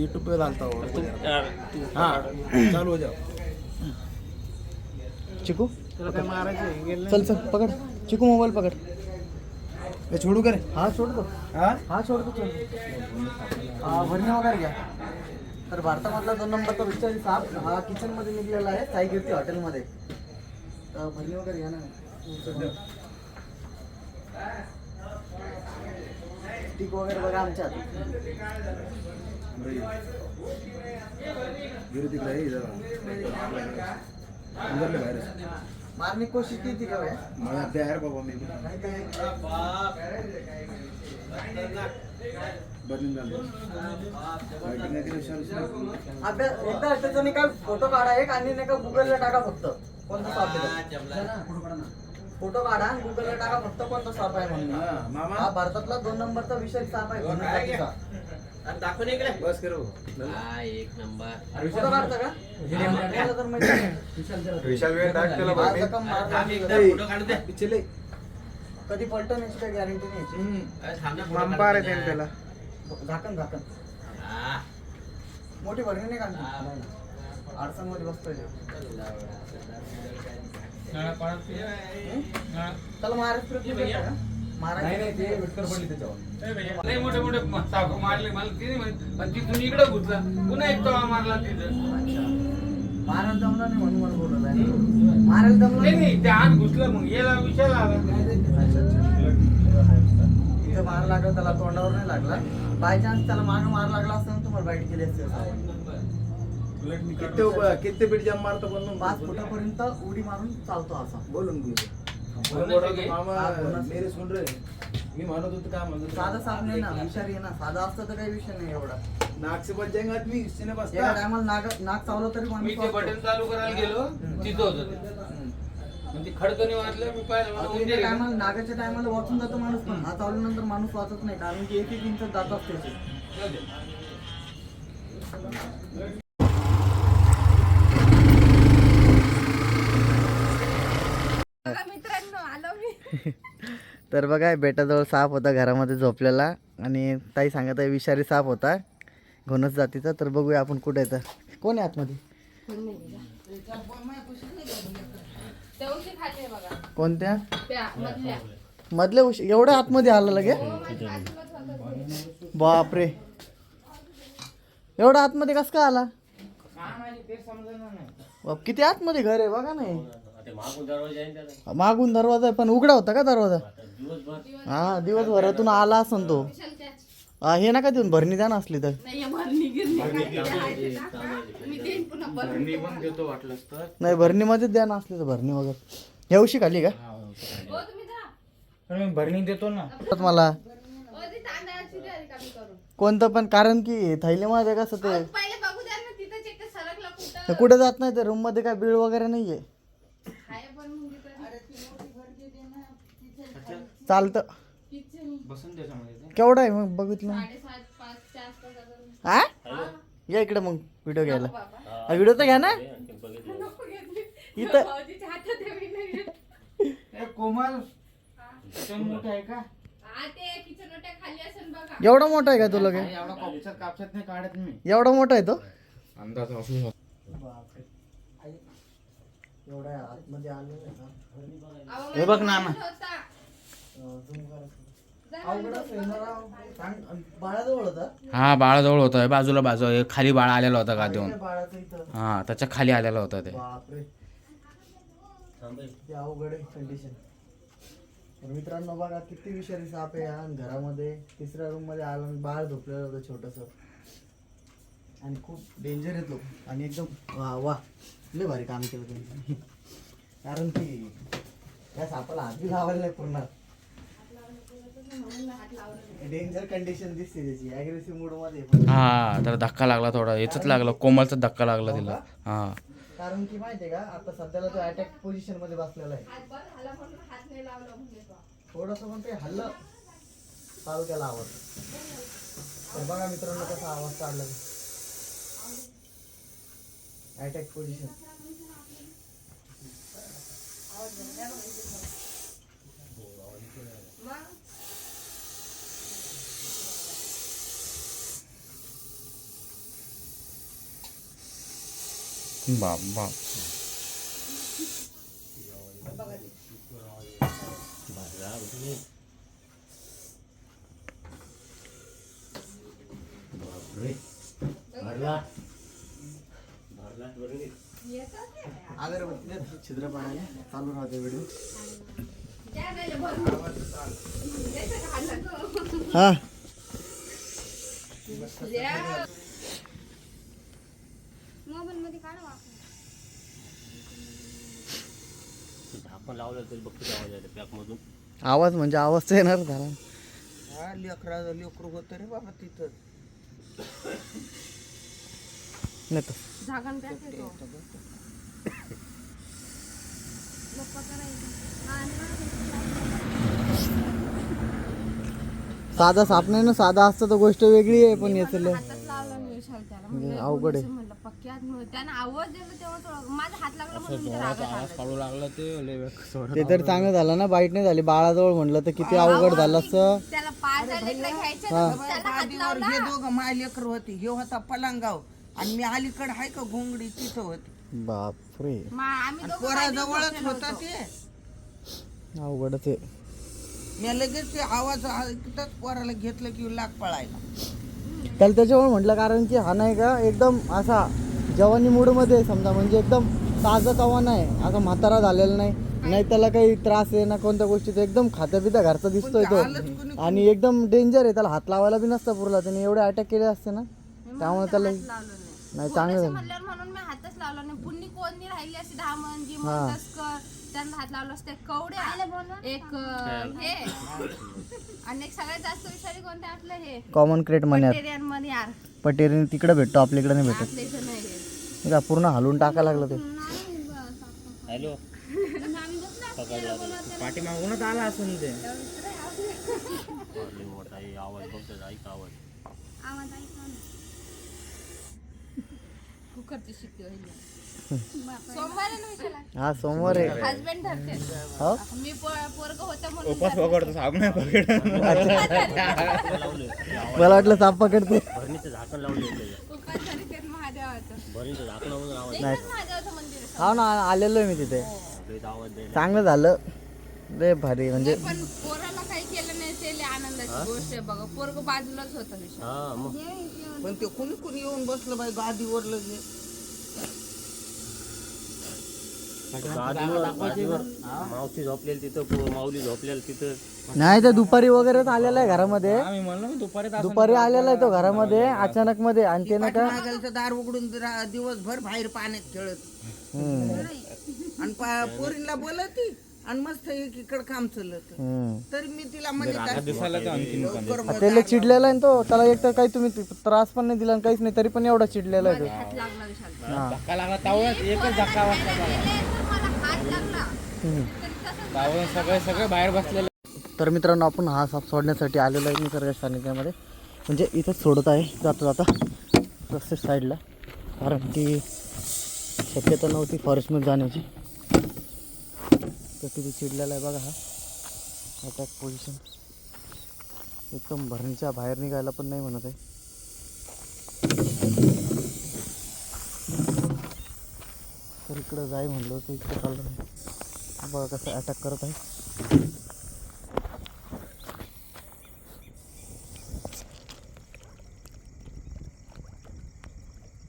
YouTube पे डालता हूँ। हाँ चालू हो जाओ। चिकू चलो चल पकड। चिकू मोबाईल पकड। हे छोडू का रे हा सोड दो। हा? हा सोड दो चल। भरणी वगैरे घ्या तर भारतामधला दोन नंबरचा विचारी साप हा किचन मध्ये निघलेला आहे साई कीर्ती हॉटेलमध्ये तर भरणी वगैरे घ्या ना स्टिक वगैरे बघा आमच्या मारने की कोशिश की थी क्या है मला ते आहे रे बाबा मी नाही विचारूच नाही. अभ्यास एकदा त्याचा नाही का फोटो काढा एक आणि नाही का गुगलला टाका फक्त कोणता साप फोटो काढा गुगलला टाका फक्त कोणता साप आहे म्हणून हा, भारतातला दोन नंबरचा विषय साप आहे म्हणून जातीचा. बस करो. फोटो काढता का? आपल्याला तर माहिती आहे. विशाल वेळ टाक त्याला हा जखम मारला. कधी याची काही गॅरंटी नाही याची. मांपार त्याला. झाकण झाकण. मोठी भरणी नाही काढली? अडचणमध्ये बसतोय त्याला महाराष्ट्र महाराष्ट्र लय मोठे मोठे साप मारले मला तिने म्हणे- पण तिथून इकडे घुसला पुन्हा एक तवा मारला तिथं. महाराज जमला नाही म्हणून मला बोलत आहे. महाराज जमला नाही नाही नाही. ते आत घुसलं मग याला विषय आला इथं मार लागला त्याला तोंडावर नाही लागला. बाय चान्स त्याला माग मार लागला असता ना तुम्हाला बाईट केली असते असं. किती किती बीट जम मारतो पण मग पाच फुटापर्यंत उडी मारून चालतो असा. बोलून घेऊ मेरे सुन रे मी म्हणत होतो काय म्हणत? साधा साप नाही ना विषारी आहे ना साधा असतं तर काही विषय नाही एवढा नाक से बच जाएंगे आदमी इससे एका बचता टायमाला नाग नाक चावलं तरी मी माणूस ते. बटन चालू करायला गेलो तिथं होतं ते वाजलं मी पाहिलं मला आता उंदीर एका आहे. टायमाला नागाच्या टायमाला वाचून जातो माणूस पण हा चावल्यानंतर माणूस वाचत नाही कारण की एक एक इंच जात असते त्याची. जाऊ दे. बघा मित्रांनो आलो मी तर बघा बेटाजवळ साप होता घरामध्ये झोपलेला आणि ताई सांगत आहे विषारी साप होता घोणस जातीचा. तर बघूया आपण कुठे येतं तर. कोण आहे आतमध्ये? कोणत्या? मधल्या उशी एवढ्या आतमध्ये आलं लगे? बापरे. एवढा आतमध्ये कस का आला? बाप, किती आतमध्ये घर आहे बघा नाही मागून दरवाजा आहे पण उघडा होता का दरवाजा? हा दिवसभरातून आला असन तो. हा, हे नका देऊन भरणी द्या ना असली तर. नाही भरणी गिरणी काय ते आहे ते टाका. मी देईन पुन्हा भरणी. नाही भरणीमध्येच द्या ना असली तर भरणी वगैरे. येऊशी खाली का? हो तुम्ही जा. भरणी देतो ना. मला. हो ती तांदळाची द्या रिकामी करून कोणतं पण कारण की थैलीमध्ये कसं ते अहो, पहिले बघू द्या ना तिथं चेक सरकला ते कुठं कुठे जात नाही ते रूममध्ये काय बिळ वगैरे नाहीये. चालतं किचन केवढं आहे मग बघितलं हा या इकडे मग व्हिडिओ घ्यायला बाबा व्हिडिओ तर घ्या ना इथं. कोमल मोठा आहे का हा, एवढा मोठा आहे का तुला काय एवढा कापसात कापसात नाही काढत मी एवढा मोठा आहे तो अंदाज असू एवढा आतमध्ये आलेला हे बघ ना, ना. होता. बाळाजवळ होता. हा बाळाजवळ होता. बाजूला बाजू खाली बाळा आलेला होता का देऊन बाळाचं इथं. हा त्याच्याखाली आलेला होता ते. बापरे. ते अवघड आहे कंडिशन तर मित्रांनो बघा किती विषारी साप आहे हा. घरामध्ये तिसऱ्या रूममध्ये आला आणि बाळ झोपलेलं होतं छोटस. आणि खूप डेंजर लोक. आणि एकदम वा वा. लय भारी काम केलं त्यांनी कारण की या सापाला हात बी लावायला नाही पूर्ण डेंजर कंडिशन दिसते त्याची. अग्रेसिव्ह मूडमध्ये आहे. हा त्याला धक्का लागला थोडा. याचाच लागला कोमलचा धक्का लागला तिला. हा कारण की माहितीये का आता सध्याला तो अटॅक पोझिशनमध्ये बसलेला आहे. थोडस पण ते हल्लं चालू केला आवाज. तर बघा मित्रांनो कसा आवाज काढला. অ্যাটাক পজিশন বাবা বাবা छिद्र पाण्याने चालू राहते व्हिडिओ हा. मोबाईल मध्ये काढा आपण लावलं तरी बघतो आवाज येतो पॅकमधून आवाज म्हणजे आवाज तर येणार झाला हा लेकरा लेकरू होतं रे बाबा तिथं. नाही तर झाकण पॅक येतो गप्पा करायचं हा, साधा साप नाही ना साधा असतं तर गोष्ट वेगळी आहे पण याचं म्हणजे अवघड आहे. ते तर चांगलं झालं ना बाईट नाही झाली बाळाजवळ म्हणलं तर किती अवघड झालं पाच लेकरं घ्यायचे ना, त्याला हात हे दोघं माय लेकर होती हे होता पलंगाव. आणि मी अलीकडे आहे का घोंगडी तिथं होती. बापरे. मा- आम्ही दोघं पोराजवळच होता ते. अवघडच आहे मी लगेच ते आवाज ऐकताच पोराला घेतलं की लाग पळायला. त्याला त्याच्यामुळे म्हटलं कारण की हा नाही का एकदम असा जवानी मूडमध्ये आहे समजा म्हणजे एकदम ताजा तवाना आहे असा म्हातारा झालेला नाही. नाही त्याला काही त्रास आहे ना कोणत्या गोष्टीचा एकदम खाता पिता घरचा दिसतोय तो. आणि एकदम डेंजर आहे त्याला हात लावायला बी नसता पुरला त्याने एवढे अटॅक केले असते ना. त्यामुळे त्याला लावलं नाही नाही. चांगलं झालं. म्हणल्यावर म्हणून मी हातच लावला नाही पुण्य कोणी राहिली अशी दहा मन जी मन तस्कर त्यांना हात लावला असते कवड्या एक हे. आणि एक सगळ्यात जास्त विषारी कोणते आपलं हे? कॉमन क्रेट म्हणे. टेरियनमध्ये यार पटेरीने तिकडे भेटतो आपल्या इकडे नाही भेटत. आपल्या इथं नाही का पूर्ण हलवून टाकायला लागलं ते? हॅलो. पाठीमागूनच आला असून ते. मोठा आवाज बघतो ऐक आवाज. आवाज ऐका ना. कुकरची शिट्टी होईल सोमवार आहे ना विशाला हा सोमवार आहे. हजबंड हो? मी पोरग होतं म्हणून उपास पकडतो साप नाही पकड मला वाटलं साप पकडते. भरणीचं झाकण लावलं होतं उपास झाली महादेवाचं. भरणीचं झाकण लावून आवाज ते पण महादेवाचं मंदिर आहे. हा ना आलेलो आहे मी तिथे. द्यायला चांगलं झालं. लय भारी म्हणजे पण पोराला काही केलं नाही ते लय आनंदाची गोष्ट आहे बघा. पोरग बाजूलाच होतं विषय हा मग. पण ते कुणी कुणी येऊन बसलं बाई गादीवर लगे गादीवर. गादीवर मावशी झोपलेली तिथं पो- माऊली झोपलेली तिथं. नाही ते दुपारी वगैरेच आलेला आहे घरामध्ये. आम्ही म्हणलो ना दुपारी दुपारी आलेला आहे तो घरामध्ये अचानक मध्ये आणि ते ना का? दार उघडून दिवसभर बाहेर पाण्यात खेळत. हम्म, आणि पा- पोरींला बोलती. आणि मस्त एकीकडे काम चालत हम्म. तरी मी तिला म्हणत दिसायला का आणखीन पण लवकर आ, त्याला चिडलेला आहे ना तो. त्याला एक तर काही तुम्ही त्रास पण नाही दिला आणि काहीच नाही तरी पण एवढा चिडलेला आहे तो. हात लागला विशाल. धक्का लागला तावळत एकच धक्का वाजता त्याला. मला हात लागला. हम्म. तरी तावळ सगळे सगळे बाहेर बसलेले. तर मित्रांनो आपण हा साप सोडण्यासाठी आलेलो आहे निसर्ग सानिध्यामध्ये. म्हणजे इथंच सोडत आहे जाता जाता रस्ते साईडला. कारण की शक्यता नव्हती फॉरेस्टमध्ये जाण्याची. तर किती चिडलेला आहे बघा हा. अटॅक पोझिशन एकदम भरणीच्या बाहेर निघायला पण नाही म्हणत आहे. तर इकडं जाय म्हणलं तर इकडं चाललं नाही. बघा कसं अटॅक करत आहे.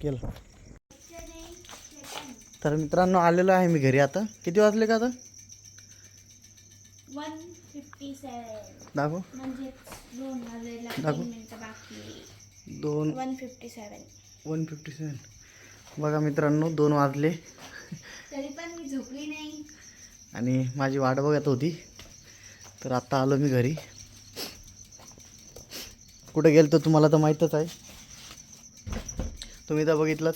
केलं. तर मित्रांनो आलेलो आहे मी घरी आता. किती वाजले का आता वन फिफ्टी सेवन दाखव. म्हणजे दोन वाजायला दाखव. तीन मिनिटं बाकी दोन. One fifty seven one fifty seven बघा मित्रांनो दोन वाजले. तरी पण मी झोपली नाही. आणि माझी वाट बघत होती. तर आत्ता आलो मी घरी. कुठे गेलो तर तुम्हाला तर माहीतच आहे. तुम्ही तर बघितलंच.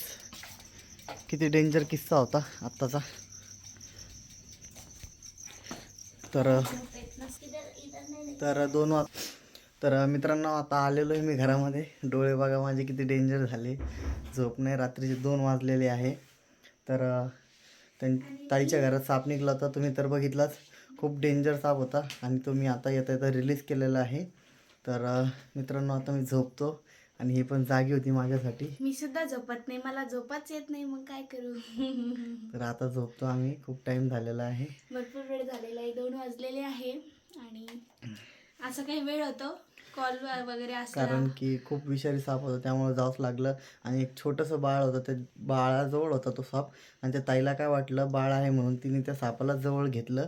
किती डेंजर किस्सा होता आत्ताचा. तर तर दोन वा तर मित्रांनो आता आलेलो आहे मी घरामध्ये. डोळे बघा माझे किती डेंजर झाले. झोप नाही रात्रीचे दोन वाजलेले आहे. तर त्यां ताईच्या घरात साप निघाला होता. तुम्ही तर बघितलाच. खूप डेंजर साप होता आणि तो मी आता येता येता रिलीज केलेला आहे. तर मित्रांनो आता मी झोपतो आणि हे पण जागी होती माझ्यासाठी. मी सुद्धा झोपत नाही. मला झोपच येत नाही. मग काय करू? तर आता झोपतो आम्ही. खूप टाइम झालेला आहे. भरपूर वेळ झालेला आहे. दोन वाजलेले आहे. आणि असं काही वेळ होतो? कॉल वगैरे असला. कारण की खूप विषारी साप होता त्यामुळे जावंच लागलं. आणि एक छोटंसं बाळ होतं ते बाळाजवळ होता तो साप. आणि त्या ताईला काय वाटलं बाळ आहे म्हणून तिने त्या सापाला जवळ घेतलं.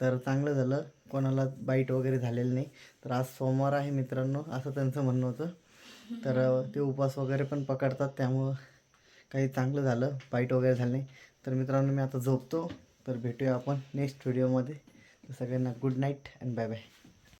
तर चांगलं झालं. कोणाला बाईट वगैरे झालेलं नाही. तर आज सोमवार आहे मित्रांनो असं त्यांचं म्हणणं होतं. तर ते उपवास वगैरे पण पकडतात त्यामुळं काही चांगलं झालं. बाईट वगैरे झालं नाही. तर मित्रांनो मी आता झोपतो. तर भेटूया आपण नेक्स्ट व्हिडिओमध्ये तर सगळ्यांना good night and bye bye